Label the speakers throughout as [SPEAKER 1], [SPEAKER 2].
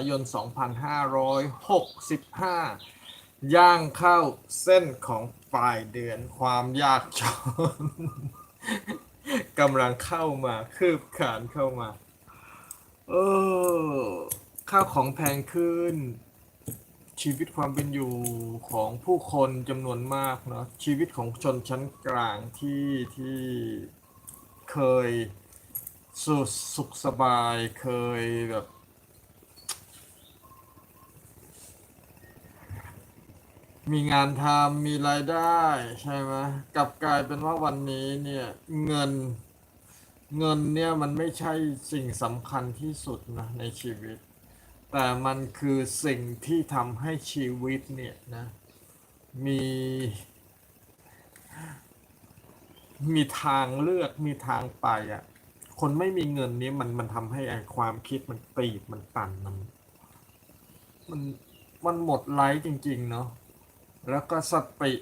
[SPEAKER 1] ายน 2565 ย่างเข้าเส้นของปลายเดือนความยากจนกำลังเข้ามาคืบขานเข้ามา เออข้าวของแพงขึ้น ชีวิตความเป็นอยู่ของผู้คนจำนวนมากเนาะชีวิตของชนชั้นกลางที่ที่เคยสุขสุขสบายเคยแบบ มีงานทำมีรายได้ใช่ไหมกลับกลายเป็นว่าวันนี้เนี่ยเงินเงินเนี่ยมันไม่ใช่สิ่งสำคัญที่สุดนะในชีวิต แต่มันคือสิ่งที่ทำให้ชีวิตเนี่ยนะมีมีทางเลือกมีทางไปอะ คนไม่มีเงินนี้มันมันทำให้ความคิดมันตีบมันตันมันมันมันหมดไลฟ์จริง ๆ เนาะ แล้วก็สติ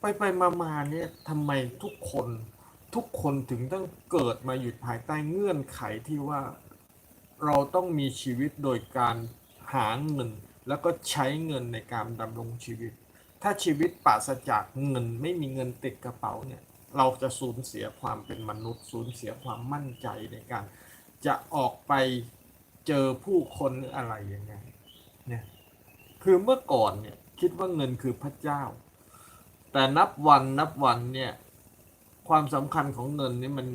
[SPEAKER 1] ไปไปมามาเนี่ยทำไมทุกคนทุกคนถึงต้องเกิดมาอยู่ภายใต้เงื่อนไขที่ว่าเราต้องมีชีวิตโดยการหาเงิน แล้วก็ใช้เงินในการดำรงชีวิต ถ้าชีวิตปราศจากเงินไม่มีเงินติดกระเป๋าเนี่ยเราจะสูญเสียความเป็นมนุษย์ สูญเสียความมั่นใจในการ จะออกไปเจอผู้คนหรืออะไรยังไงเนี่ย คือเมื่อก่อนเนี่ยคิดว่าเงินคือพระเจ้า แต่นับวันนับวันเนี่ยความสำคัญของเงินนี่มัน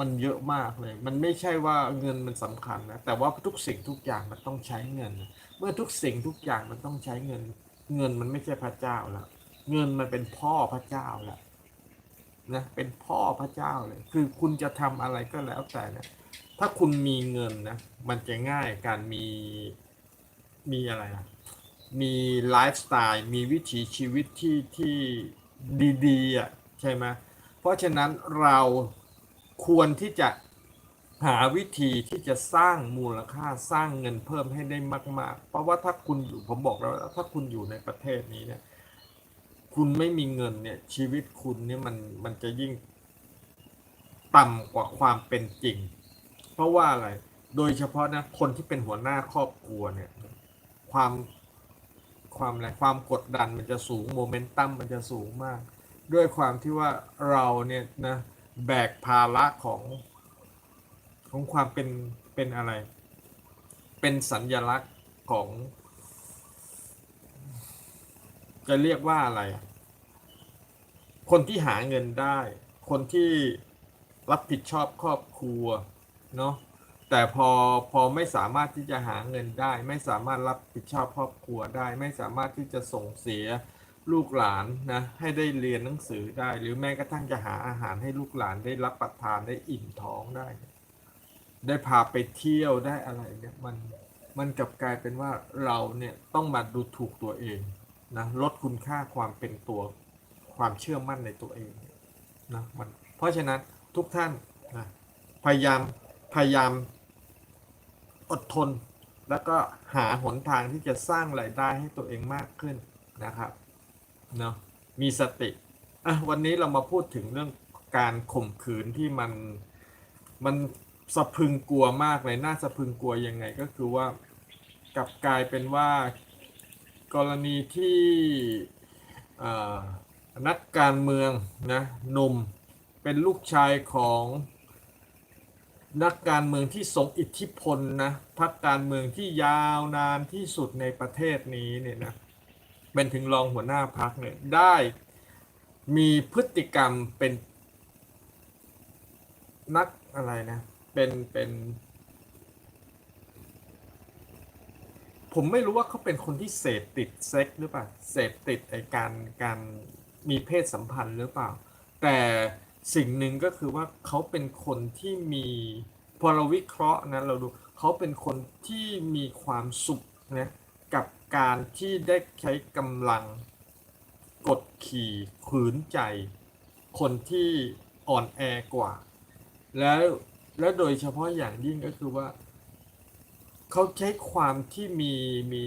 [SPEAKER 1] มันเยอะมากเลย มันไม่ใช่ว่าเงินมันสำคัญนะ แต่ว่าทุกสิ่งทุกอย่างมันต้องใช้เงิน เมื่อทุกสิ่งทุกอย่างมันต้องใช้เงิน เงินมันไม่ใช่พระเจ้าแล้วเงินมันเป็นพ่อพระเจ้าแล้วนะ เป็นพ่อพระเจ้าเลย คือคุณจะทำอะไรก็แล้วแต่นะ ถ้าคุณมีเงินนะ มันจะง่ายการมี มีอะไรนะมีไลฟ์สไตล์ มีวิถีชีวิตที่ที่ดีๆอะใช่ไหมเพราะฉะนั้นเราควรที่จะหาวิธีที่จะสร้างมูลค่าสร้างเงินเพิ่มให้ได้มาก ๆ เพราะว่าถ้าคุณอยู่ผมบอกแล้วถ้าคุณอยู่ในประเทศนี้เนี่ย คุณไม่มีเงินเนี่ย ชีวิตคุณเนี่ยมันมันจะยิ่งต่ำกว่าความเป็นจริง เพราะว่าอะไร โดยเฉพาะนะคนที่เป็นหัวหน้าครอบครัวเนี่ย ความความอะไรความกดดันมันจะสูงโมเมนตัมมันจะสูงมาก ด้วยความที่ว่าเราเนี่ยนะแบกภาระของของความเป็นเป็นอะไร เป็นสัญญลักษณ์ของ จะเรียกว่าอะไร คนที่หาเงินได้ คนที่รับผิดชอบครอบครัวเนาะ แต่พอพอไม่สามารถที่จะหาเงินได้ ไม่สามารถรับผิดชอบครอบครัวได้ ไม่สามารถที่จะส่งเสียลูกหลานนะให้ได้เรียนหนังสือได้ หรือแม้กระทั่งจะหาอาหารให้ลูกหลานได้รับประทานได้อิ่มท้องได้ ได้พาไปเที่ยวได้อะไรเนี่ยมันมันกลับกลายเป็นว่าเราเนี่ยต้องมาดูถูกตัวเองนะลดคุณค่าความเป็นตัวความเชื่อมั่นในตัวเองนะมันเพราะฉะนั้นทุกท่านนะพยายามพยายาม อดทน แล้วก็หาหนทางที่จะสร้างรายได้ให้ตัวเองมากขึ้นนะครับเนาะมีสติอะวันนี้เรามาพูดถึงเรื่องการข่มขืนที่มันมันสะพึงกลัวมากเลยน่าสะพึงกลัวยังไงก็คือว่ากลับกลายเป็นว่ากรณีที่นักการเมืองนะหนุ่มเป็นลูกชายของ นักการเมืองที่ทรงอิทธิพลนะพักการเมืองที่ยาวนานที่สุดในประเทศนี้เนี่ยนะเป็นถึงรองหัวหน้าพักเนี่ยได้มีพฤติกรรมเป็นนักอะไรนะ เป็นเป็น ผมไม่รู้ว่าเขาเป็นคนที่เสพติดเซ็กหรือเปล่าเสพติดไอการการมีเพศสัมพันธ์หรือเปล่า แต่ สิ่งหนึ่งก็คือว่าเขาเป็นคนที่มีพอเราวิเคราะห์นะเราดูเขาเป็นคนที่มีความสุขนะกับการที่ได้ใช้กำลังกดขี่ขืนใจ คนที่อ่อนแอกว่า แล้วแล้วโดยเฉพาะอย่างยิ่งก็คือว่า เขาใช้ความที่มีมี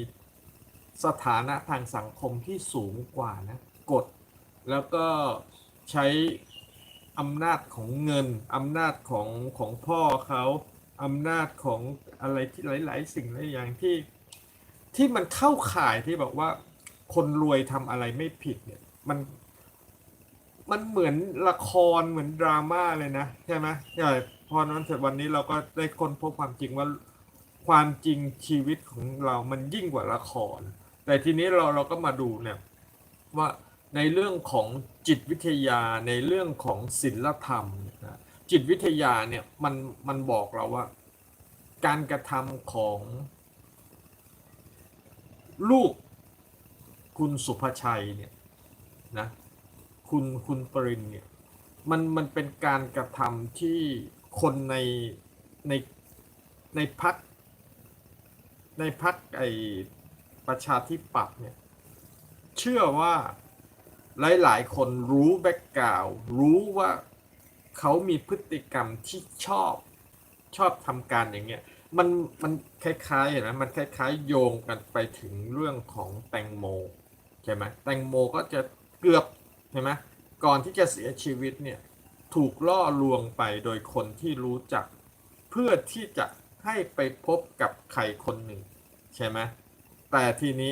[SPEAKER 1] สถานะทางสังคมที่สูงกว่านะกด แล้วก็ใช้ อำนาจของเงินอำนาจของของพ่อเขาอำนาจของอะไรที่หลาย ๆ สิ่งหลายอย่างที่ที่มันเข้าข่ายที่บอกว่า คนรวยทำอะไรไม่ผิดเนี่ย มัน มันเหมือนละครเหมือนดราม่าเลยนะใช่ไหมใช่พอนั้นเสร็จวันนี้เราก็ได้ค้นพบความจริงว่าความจริงชีวิตของเรามันยิ่งกว่าละคร แต่ทีนี้เราเราก็มาดูเนี่ยว่า ในเรื่องของจิตวิทยาในเรื่องของศิลธรรมนะจิตวิทยาเนี่ยมันมันบอกเราว่า การกระทำของลูกคุณสุภชัยเนี่ยนะคุณคุณปรินเนี่ยมันมันเป็นการกระทำที่คนในในในพักในพักไอประชาธิปัตย์เนี่ยเชื่อว่า หลาย ๆ คนรู้แบ็กกราวรู้ว่าเขามีพฤติกรรมที่ชอบชอบทำการอย่างเงี้ยมันมันคล้ายๆเห็นไหมมันคล้ายๆ โยงกันไปถึงเรื่องของแตงโมใช่ไหมแตงโมก็จะเกือบใช่ไหมก่อนที่จะเสียชีวิตเนี่ยถูกล่อลวงไปโดยคนที่รู้จัก เพื่อที่จะให้ไปพบกับใครคนหนึ่ง ใช่ไหมแต่ทีนี้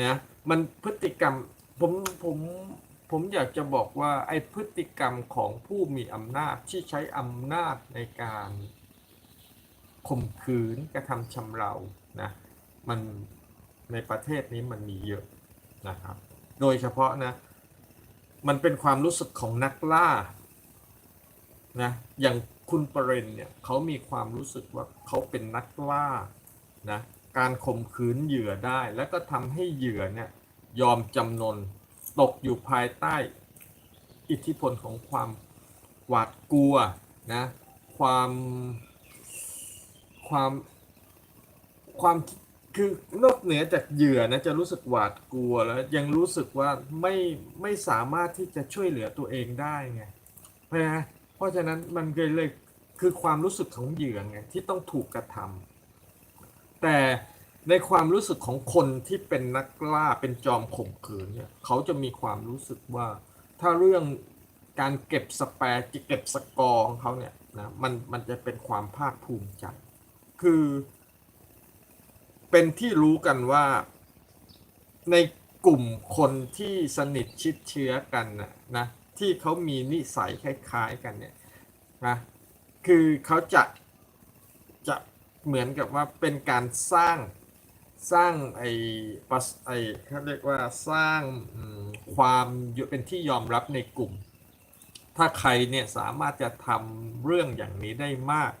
[SPEAKER 1] นะมันพฤติกรรม ผมผมผมอยากจะบอกว่าไอ้พฤติกรรมของผู้มีอำนาจที่ใช้อำนาจในการข่มขืนกระทำชำเรานะมันในประเทศนี้มันมีเยอะนะครับ โดยเฉพาะนะมันเป็นความรู้สึกของนักล่านะอย่างคุณปรินเนี่ยเขามีความรู้สึกว่าเขาเป็นนักล่านะการข่มขืนเหยื่อได้แล้วก็ทำให้เหยื่อเนี่ย ยอมจำนน ตกอยู่ภายใต้ อิทธิพลของความหวาดกลัวนะความความความคือนอกเหนือจากเหยื่อนะจะรู้สึกหวาดกลัวแล้วยังรู้สึกว่าไม่ไม่สามารถที่จะช่วยเหลือตัวเองได้ไงเพราะเพราะฉะนั้นมันเลยเลยคือความรู้สึกของเหยื่อไงที่ต้องถูกกระทำแต่ ในความรู้สึกของคนที่เป็นนักล่าเป็นจอมข่มขืนเนี่ยเขาจะมีความรู้สึกว่า ถ้าเรื่องการเก็บสแปร์เก็บสกอร์ของเขาเนี่ยนะมันมันจะเป็นความภาคภูมิใจ คือ เป็นที่รู้กันว่าในกลุ่มคนที่สนิทชิดเชื้อกันนะนะที่เขามีนิสัยคล้าย ๆกันเนี่ยนะคือเขาจะจะเหมือนกับว่าเป็นการสร้าง สร้างไอ้ปัสไอ้เขาเรียกว่าสร้างความเป็นที่ยอมรับในกลุ่ม ถ้าใครเนี่ยสามารถจะทำเรื่องอย่างนี้ได้มาก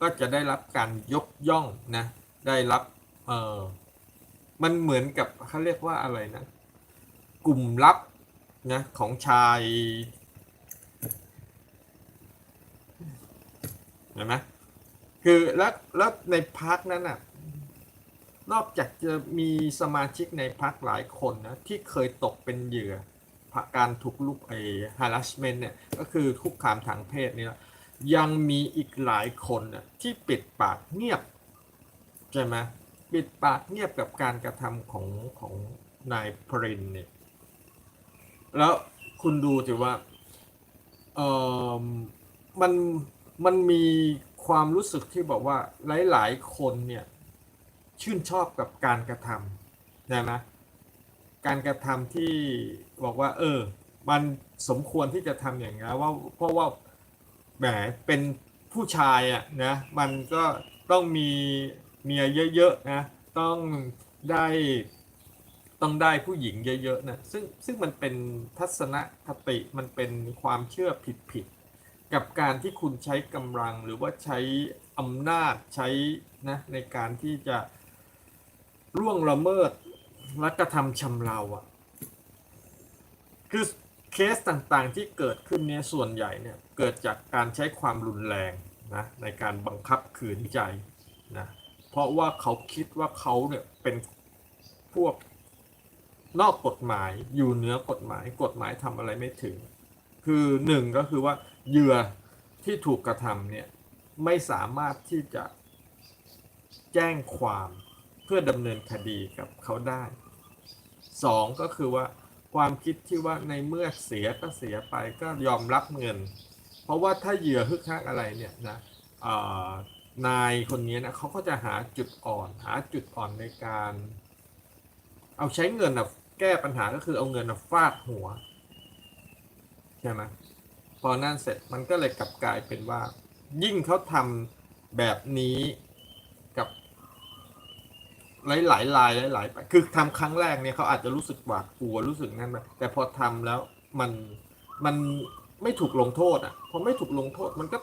[SPEAKER 1] ก็จะได้รับการยกย่องนะ ได้รับเออมันเหมือนกับเขาเรียกว่าอะไรนะ กลุ่มลับนะของชายเห็นไหมคือแล้วแล้วในพักนั้นน่ะ นอกจากจะมีสมาชิกในพักหลายคนนะที่เคยตกเป็นเหยื่อการถูกลุกไอ้ harassment เนี่ยก็คือคุกคามทางเพศเนี่ยยังมีอีกหลายคนนะที่ปิดปากเงียบใช่ไหมปิดปากเงียบกับการกระทำของของนายพรินเนี่ยแล้วคุณดูสิว่าเออมันมันมีความรู้สึกที่บอกว่าหลาย ๆ คนเนี่ย ชื่นชอบกับการกระทำนะนะการกระทำที่บอกว่า เออ มันสมควรที่จะทำอย่างนี้ว่าเพราะว่าแหมเป็นผู้ชายอะนะมันก็ต้องมีเมียเยอะๆนะต้องได้ต้องได้ผู้หญิงเยอะๆนะซึ่งซึ่งมันเป็นทัศนคติมันเป็นความเชื่อผิดๆกับการที่คุณใช้กำลังหรือว่าใช้อำนาจใช้นะในการที่จะ ล่วงละเมิดและกระทำชำเราอะ คือเคสต่างๆที่เกิดขึ้นเนี้ยส่วนใหญ่เนี่ยเกิดจากการใช้ความรุนแรงนะในการบังคับขืนใจนะเพราะว่าเขาคิดว่าเขาเนี่ยเป็นพวกนอกกฎหมายอยู่เหนือกฎหมายกฎหมายทำอะไรไม่ถึง คือหนึ่งก็คือว่าเหยื่อที่ถูกกระทำเนี่ยไม่สามารถที่จะแจ้งความ เพื่อดำเนินคดีกับเขาได้สองก็คือว่าความคิดที่ว่าในเมื่อเสียก็เสียไปก็ยอมรับเงิน เพราะว่าถ้าเหยื่อฮึกฮักอะไรเนี่ยนะนายคนนี้นะเขาก็จะหาจุดอ่อน หาจุดอ่อนในการ เอาใช้เงินนะแก้ปัญหาก็คือเอาเงินนะฟาดหัวใช่ไหมพอนั่นเสร็จมันก็เลยกลับกลายเป็นว่า ยิ่งเขาทำแบบนี้ หลายหลายลายหลายไปคือทำครั้งแรกเนี่ยเขาอาจจะรู้สึกหวาดกลัวรู้สึกนั่นไปแต่พอทำแล้วมันมันไม่ถูกลงโทษอะพอไม่ถูกลงโทษมันก็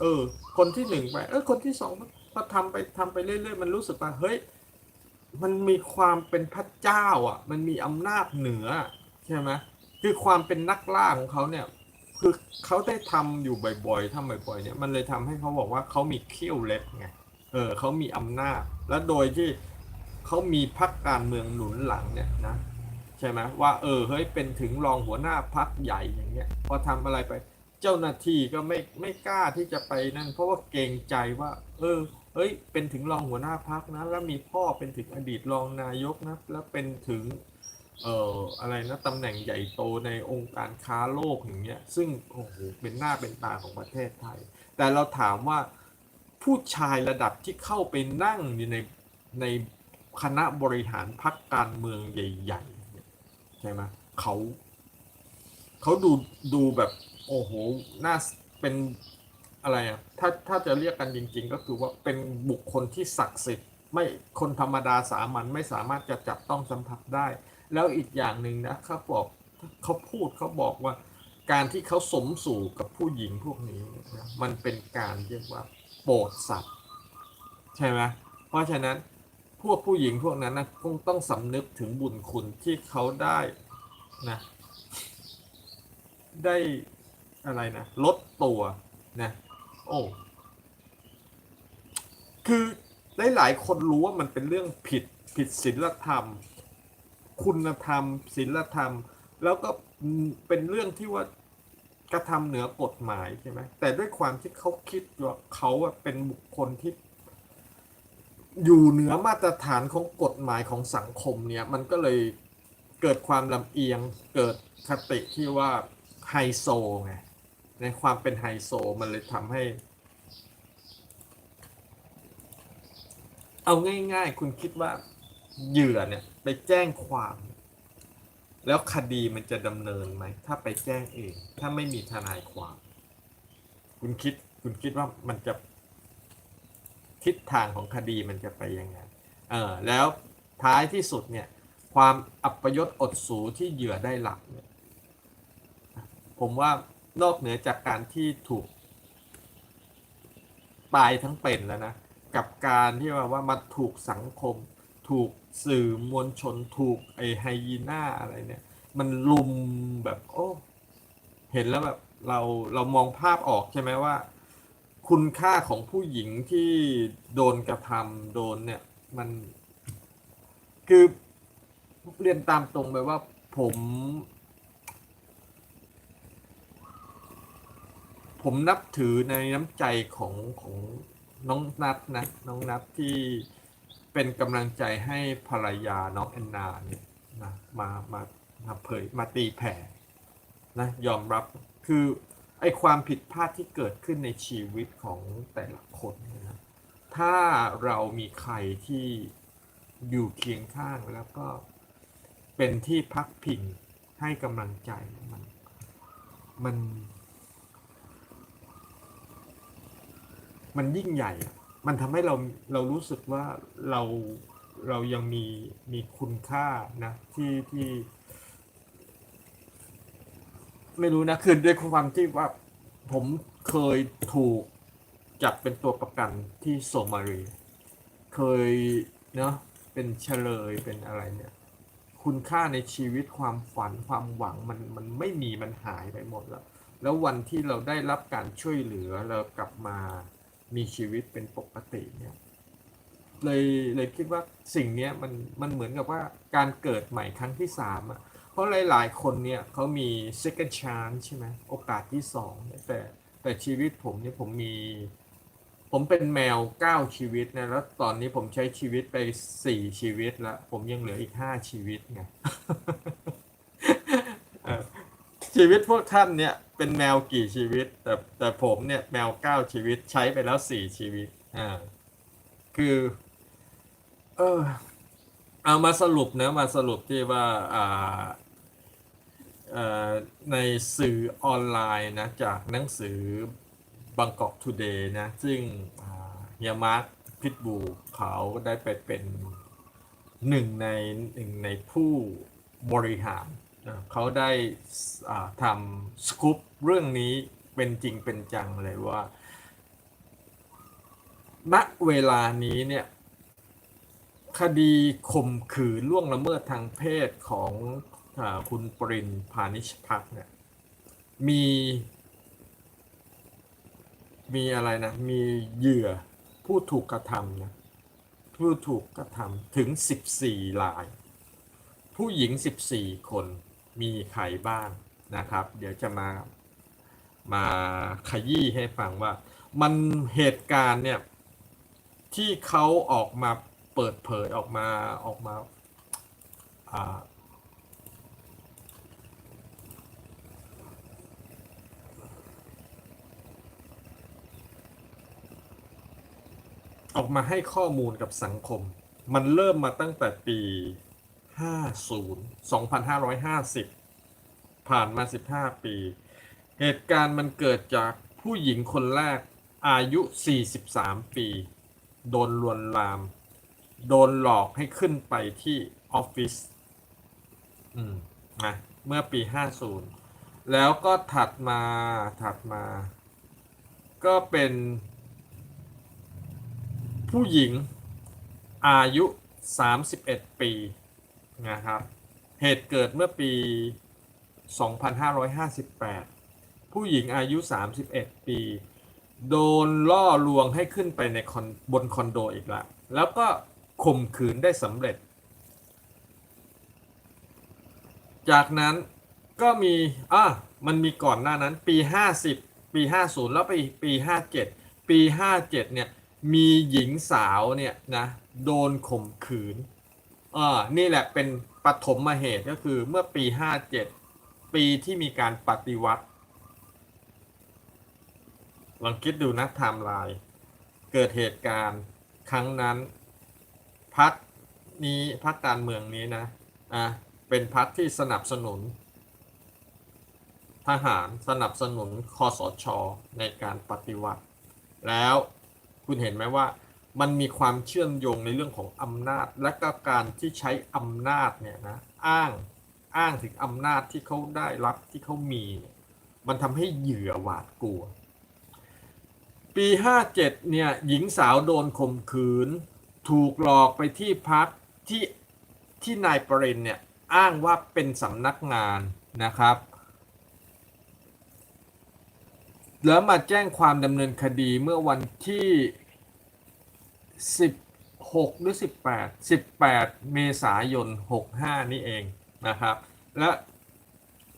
[SPEAKER 1] เออ คนที่หนึ่งไป เออคนที่สองพอทำไปทำไปเรื่อยๆมันรู้สึกว่าเฮ้ยมันมีความเป็นพระเจ้า อะ มันมีอำนาจเหนือใช่ไหมคือความเป็นนักล่าของเขาเนี่ยคือเขาได้ทำอยู่บ่อยๆทำบ่อยๆเนี่ยมันเลยทำให้เขาบอกว่าเขามีเขี้ยวเล็บไงเออเขามีอำนาจ และโดยที่ เขามีพรรคการเมืองหนุนหลังเนี่ยนะใช่ไหมว่าเออเฮ้ยเป็นถึงรองหัวหน้าพักใหญ่อย่างเงี้ยพอทำอะไรไปเจ้าหน้าที่ก็ไม่ไม่กล้าที่จะไปนั่น เพราะว่าเกรงใจว่า เออเฮ้ยเป็นถึงรองหัวหน้าพักนะ แล้วมีพ่อเป็นถึงอดีตรองนายกนะแล้วเป็นถึงเอ่ออะไรนะตำแหน่งใหญ่โตในองค์การค้าโลกอย่างเงี้ยซึ่งโอ้โหเป็นหน้าเป็นตาของประเทศไทย แต่เราถามว่าผู้ชายระดับที่เข้าไปนั่งอยู่ในใน คณะบริหารพรรคการเมืองใหญ่ๆใช่ไหมเขาเขาดูดูแบบโอ้โหน่าเป็นอะไรอะถ้าถ้าจะเรียกกันจริง ๆ ก็คือว่าเป็นบุคคลที่ศักดิ์สิทธิ์ไม่คนธรรมดาสามัญไม่สามารถจะจับต้องสัมผัสได้ แล้วอีกอย่างหนึ่งนะเขาบอกเขาพูดเขาบอกว่า การที่เขาสมสู่กับผู้หญิงพวกนี้นะมันเป็นการเรียกว่าโปรดสัตว์ใช่ไหมเพราะฉะนั้น พวกผู้หญิงพวกนั้นนะคงต้องสำนึกถึงบุญคุณที่เขาได้นะ ได้อะไรนะ ลดตัวนะ โอ้คือหลายๆคนรู้ว่ามันเป็นเรื่องผิดผิดศีลธรรม คุณธรรมศีลธรรม แล้วก็เป็นเรื่องที่ว่ากระทำเหนือกฎหมายใช่ไหมแต่ด้วยความที่เขาคิดว่าเขาอะเป็นบุคคลที่ อยู่เหนือมาตรฐานของกฎหมายของสังคมเนี่ยมันก็เลยเกิดความลำเอียงเกิดคติที่ว่าไฮโซไงในความเป็นไฮโซมันเลยทำให้ เอาง่าย ๆ คุณคิดว่าเหยื่อเนี่ยไปแจ้งความ แล้วคดีมันจะดำเนินไหม ถ้าไปแจ้งเอง ถ้าไม่มีทนายความ คุณคิดคุณคิดว่ามันจะ ทิศทางของคดีมันจะไปยังไงเออแล้วท้ายที่สุดเนี่ยความอัปยศอดสูที่เหยื่อได้หลับเนี่ยผมว่านอกเหนือจากการที่ถูกตายทั้งเป็นแล้วนะกับการที่ว่าว่ามาถูกสังคม ถูกสื่อมวลชนถูกไอไฮยีน่าอะไรเนี่ยมันลุมแบบโอ้เห็นแล้วแบบเราเรามองภาพออกใช่ไหมว่า คุณค่าของผู้หญิงที่โดนกระทำโดนเนี่ยมันคือเรียนตามตรงไปว่าผม ผมนับถือในน้ำใจของของน้องนัทนะน้องนัทที่เป็นกำลังใจให้ภรรยาน้องแอนนาเนี่ยนะมามามาเผยมาตีแผ่นะยอมรับคือ ไอความผิดพลาดที่เกิดขึ้นในชีวิตของแต่ละคนเนี่ยนะถ้าเรามีใครที่อยู่เคียงข้างแล้วก็เป็นที่พักพิงให้กำลังใจมันมัน มันยิ่งใหญ่ มันทำให้เราเรารู้สึกว่าเราเรายังมีมีคุณค่านะที่ที่ ไม่รู้นะคือด้วยความที่ว่าผมเคยถูกจับเป็นตัวประกันที่โซมาลีเคยเนาะเป็นเฉลยเป็นอะไรเนี่ย คุณค่าในชีวิตความฝันความหวังมันมันไม่มีมันหายไปหมดแล้ว แล้ววันที่เราได้รับการช่วยเหลือเรากลับมามีชีวิตเป็นปกติเนี่ยเลยเลยคิดว่าสิ่งนี้มันมันเหมือนกับว่าการเกิดใหม่ครั้งที่สามอะ เพราะหลาย ๆ คนเนี่ยเขามี second chance ใช่ไหมโอกาสที่สองแต่แต่ชีวิตผมเนี่ยผมมี ผมเป็นแมวเก้าชีวิตนะแล้วตอนนี้ผมใช้ชีวิตไปสี่ชีวิตแล้วผมยังเหลืออีกห้าชีวิตไงชีวิตพวกท่านเนี่ยเป็นแมวกี่ชีวิต แต่แต่ผมเนี่ยแมวเก้าชีวิตใช้ไปแล้วสี่ชีวิตอ่าคือ เออ เอามาสรุปนะมาสรุปที่ว่าอ่าในสื่อออนไลน์นะจากหนังสือบางกอกทูเดย์นะ ซึ่งเฮียมาร์คพิทบูเขาได้ไปเป็นหนึ่งในหนึ่งในผู้บริหารนะเขาได้ทำสกู๊ปเรื่องนี้เป็นจริงเป็นจังเลยว่า ณเวลานี้เนี่ย คดีข่มขืนล่วงละเมิดทางเพศของอคุณปรินพานิชพักเนี่ยมี มีอะไรนะ มีเหยื่อผู้ถูกกระทำนะผู้ถูกกระทำถึง 14ราย ผู้หญิง 14 คนมีใครบ้างนะครับ เดี๋ยวจะมามาขยี้ให้ฟังว่า มันเหตุการณ์เนี่ยที่เขาออกมา เปิดเผยออกมาออกมาอออกมาให้ข้อมูลกับสังคม มันเริ่มมาตั้งแต่ปี 50 2550 ผ่านมา 15 ปี เหตุการณ์มันเกิดจากผู้หญิงคนแรกอายุ 43 ปี โดนลวนลาม โดนหลอกให้ขึ้นไปที่ออฟฟิศอืมนะเมื่อปี 50 แล้วก็ถัดมาถัดมา ก็เป็น ผู้หญิงอายุ 31 ปีนะครับ เหตุเกิดเมื่อปี 2558 ผู้หญิงอายุ 31 ปี โดนล่อลวงให้ขึ้นไปในคอนบนคอนโดอีกละแล้วก็ ข่มขืนได้สำเร็จ จากนั้นก็มีอะมันมีก่อนหน้านั้นปี 50 ปี 50 แล้วไปปี 57 ปี 57เนี่ยมีหญิงสาวเนี่ยนะโดนข่มขืนอ่านี่แหละเป็นปฐมเหตุก็คือเมื่อปี 57 ปีที่มีการปฏิวัติลองคิดดูนะไทม์ไลน์เกิดเหตุการณ์ครั้งนั้น พักนี้พักการเมืองนี้นะอะเป็นพักที่สนับสนุน ทหารสนับสนุนคอสชในการปฏิวัติ แล้วคุณเห็นไหมว่ามันมีความเชื่อมโยงในเรื่องของอำนาจ และก็การที่ใช้อำนาจเนี่ยนะอ้างอ้างถึงอำนาจที่เขาได้รับที่เขามี มันทำให้เหยื่อหวาดกลัว ปี 57เนี่ยหญิงสาวโดนข่มขืน ถูกหลอกไปที่พักที่ที่นายประเรนเนี่ยอ้างว่าเป็นสำนักงานนะครับ แล้วมาแจ้งความดำเนินคดีเมื่อวันที่ 16 หรือ 18 18 เมษายน 65 นี่เองนะครับ และ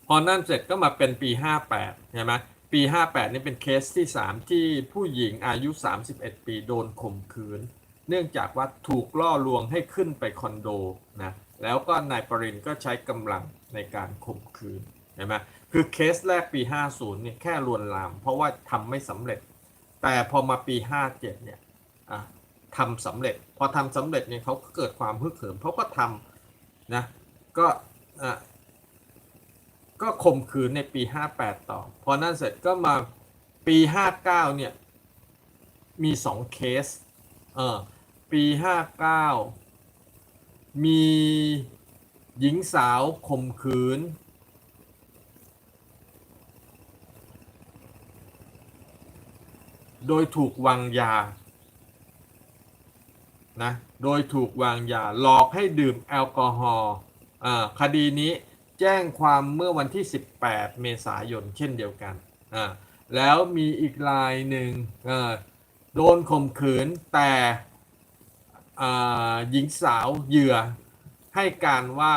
[SPEAKER 1] พอนั่นเสร็จก็มาเป็นปี 58 ใช่ไหมปี 58 นี่เป็นเคสที่ 3 ที่ผู้หญิงอายุ 31 ปีโดนข่มขืน เนื่องจากว่าถูกล่อลวงให้ขึ้นไปคอนโดนะแล้วก็นายปรินก็ใช้กำลังในการข่มขืนเห็นไหมคือเคสแรกปี 50เนี่ยแค่ลวนลาม เพราะว่าทำไม่สำเร็จ แต่พอมาปี 57เนี่ยทำสำเร็จ พอทำสำเร็จเนี่ยเขาก็เกิดความฮึกเหิมเขาก็ทำนะก็อะก็ข่มขืนในปี 58 ต่อ พอนั่นเสร็จก็มาปี 59เนี่ยมี 2 เคสเออ ปี59มีหญิงสาวข่มขืน โดยถูกวางยา นะ โดยถูกวางยา หลอกให้ดื่มแอลกอฮอล์คดีนี้แจ้งความเมื่อวันที่ 18 เมษายนเช่นเดียวกัน แล้วมีอีกรายหนึ่งโดนข่มขืนแต่ หญิงสาวเหยื่อให้การว่า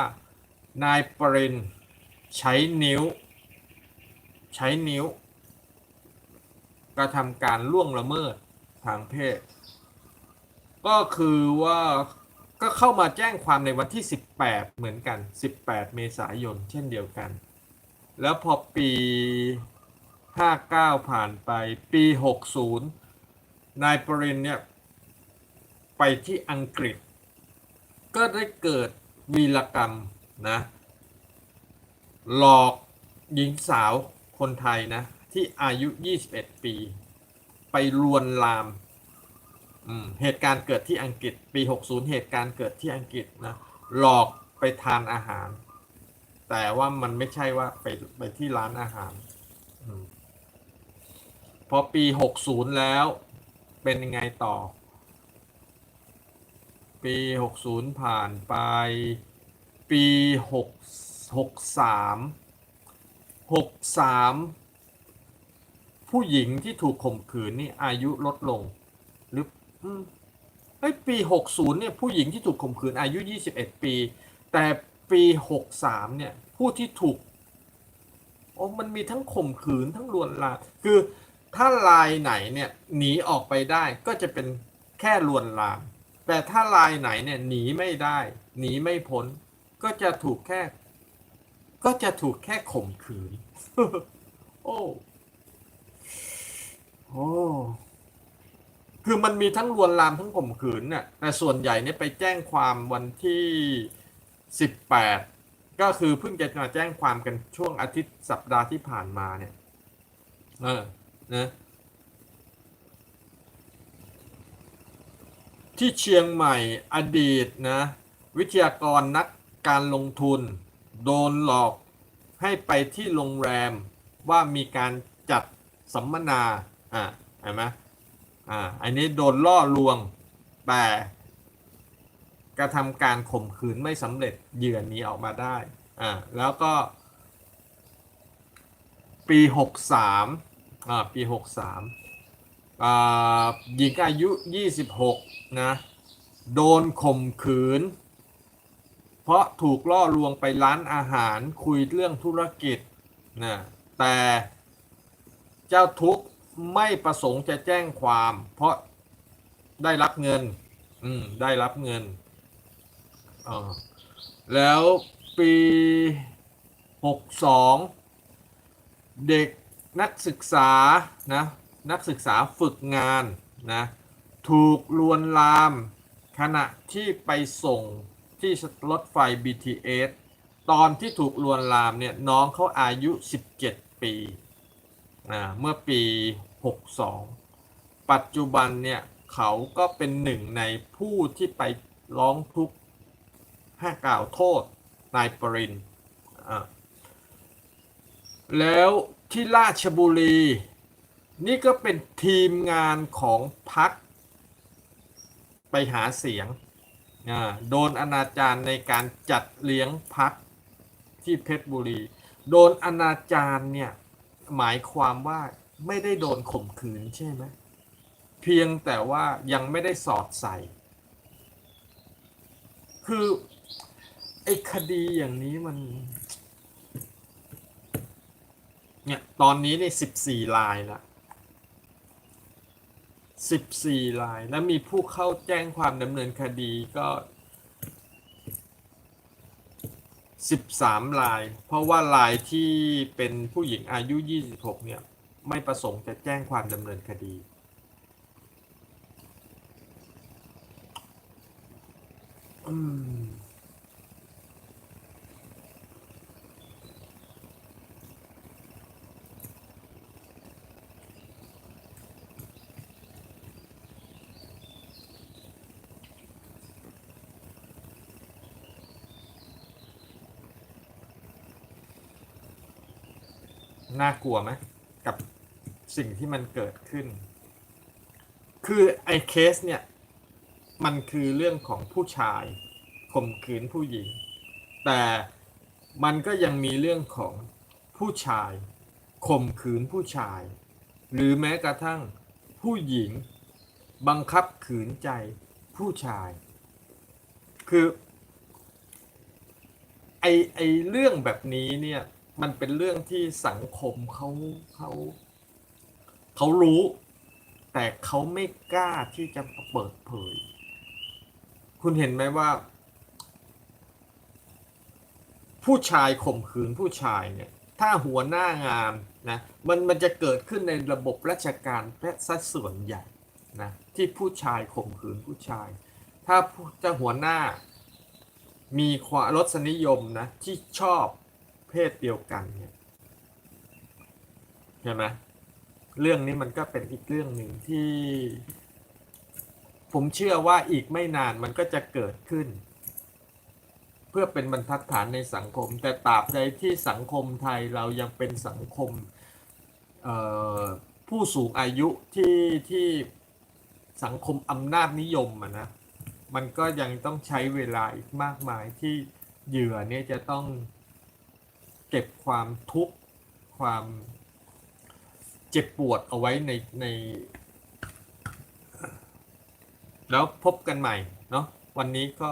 [SPEAKER 1] นายปรินใช้นิ้ว ใช้นิ้ว กระทำการล่วงละเมิดทางเพศ ก็คือว่าก็เข้ามาแจ้งความในวันที่ 18 เหมือนกัน 18 เมษายน เช่นเดียวกัน แล้วพอปี 59 ผ่านไปปี 60 นายปรินเนี่ย ไปที่อังกฤษ ก็ได้เกิดวีรกรรมนะหลอกหญิงสาวคนไทยนะ ที่อายุ 21 ปี ไปลวนลามเหตุการณ์เกิดที่อังกฤษปี 60 เหตุการณ์เกิดที่อังกฤษนะหลอกไปทานอาหาร แต่ว่ามันไม่ใช่ว่าไปไปที่ร้านอาหารอพอปี 60 แล้วเป็นยังไงต่อ ปี 60 ผ่านไป ปี6 63 63 ผู้หญิงที่ถูกข่มขืนนี่อายุลดลง หรืออืมเอ้ยปี 60 เนี่ยผู้หญิงที่ถูกข่มขืนอายุ 21 ปี แต่ปี 63 เนี่ยผู้ที่ถูกโอ้มันมีทั้งข่มขืนทั้งลวนลามคือถ้าลายไหนเนี่ยหนีออกไปได้ก็จะเป็นแค่ลวนลาม แต่ถ้าลายไหนเนี่ยหนีไม่ได้ หนีไม่พ้น ก็จะถูกแค่ ก็จะถูกแค่ข่มขืน โอ้โอ้คือมันมีทั้งลวนลามทั้งข่มขืนน่ะแต่ส่วนใหญ่เนี่ยไปแจ้งความวันที่18ก็คือเพิ่งจะมาแจ้งความกันช่วงอาทิตย์สัปดาห์ที่ผ่านมาเนี่ย เออนะ ที่เชียงใหม่อดีตนะวิทยากรนักการลงทุน โดนหลอกให้ไปที่โรงแรมว่ามีการจัดสัมมนาอ่าเห็นไหมอ่าอันนี้โดนล่อลวงแต่กระทำการข่มขืนไม่สำเร็จเหยื่อนีออกมาได้อ่าแล้วก็ ปี 63อ่าปี 63 หญิงอายุ 26 นะ โดนข่มขืน เพราะถูกล่อลวงไปร้านอาหารคุยเรื่องธุรกิจนะแต่เจ้าทุกข์ไม่ประสงค์จะแจ้งความ เพราะได้รับเงิน อืม ได้รับเงินอ่าแล้วปี 62 เด็กนักศึกษานะ นักศึกษาฝึกงานนะถูกลวนลามขณะที่ไปส่งที่รถไฟ BTS ตอนที่ถูกลวนลามเนี่ยน้องเขาอายุ 17 ปีอ่าเมื่อปี 62 ปัจจุบันเนี่ยเขาก็เป็นหนึ่งในผู้ที่ไปร้องทุกข์ให้กล่าวโทษนายปรินอ่าแล้วที่ราชบุรี นี่ก็เป็นทีมงานของพักไปหาเสียง โดนอนาจารในการจัดเลี้ยงพักที่เพชรบุรี โดนอนาจารเนี่ยหมายความว่าไม่ได้โดนข่มขืนใช่ไหมเพียงแต่ว่ายังไม่ได้สอดใส่ คือไอ้คดีอย่างนี้มันเนี่ยตอนนี้เนี่สิบสี่ลายแล้ว 14 ราย และมีผู้เข้าแจ้งความดำเนินคดีก็ 13 ราย เพราะว่ารายที่เป็นผู้หญิงอายุ 26 เนี่ย ไม่ประสงค์จะแจ้งความดำเนินคดี อืม น่ากลัวไหมกับสิ่งที่มันเกิดขึ้น คือไอ้เคสเนี่ย มันคือเรื่องของผู้ชายข่มขืนผู้หญิง แต่มันก็ยังมีเรื่องของผู้ชายข่มขืนผู้ชาย หรือแม้กระทั่งผู้หญิงบังคับขืนใจผู้ชาย คือไอไอเรื่องแบบนี้เนี่ย มันเป็นเรื่องที่สังคมเขาเขาเขารู้ แต่เขาไม่กล้าที่จะเปิดเผย คุณเห็นไหมว่า ผู้ชายข่มขืนผู้ชายเนี่ย ถ้าหัวหน้างานนะมันมันจะเกิดขึ้นในระบบราชการแค่สัดส่วนใหญ่นะที่ผู้ชายข่มขืนผู้ชาย ถ้าเจ้าหัวหน้ามีความรสนิยมนะที่ชอบ เพศเดียวกันเนี่ยใช่ไหมเรื่องนี้มันก็เป็นอีกเรื่องหนึ่งที่ ผมเชื่อว่าอีกไม่นานมันก็จะเกิดขึ้น เพื่อเป็นบรรทัดฐานในสังคม แต่ตราบใดที่สังคมไทยเรายังเป็นสังคมผู้สูงอายุที่ที่สังคมอำนาจนิยมอะนะมันก็ยังต้องใช้เวลาอีกมากมายที่เหยื่อเนี่ยจะต้อง เก็บความทุกข์ความเจ็บปวดเอาไว้ในใน แล้วพบกันใหม่เนาะวันนี้ก็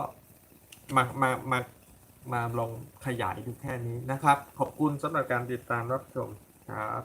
[SPEAKER 1] มามามามาลองขยายดูแค่นี้นะครับ ขอบคุณสำหรับการติดตามรับชมครับ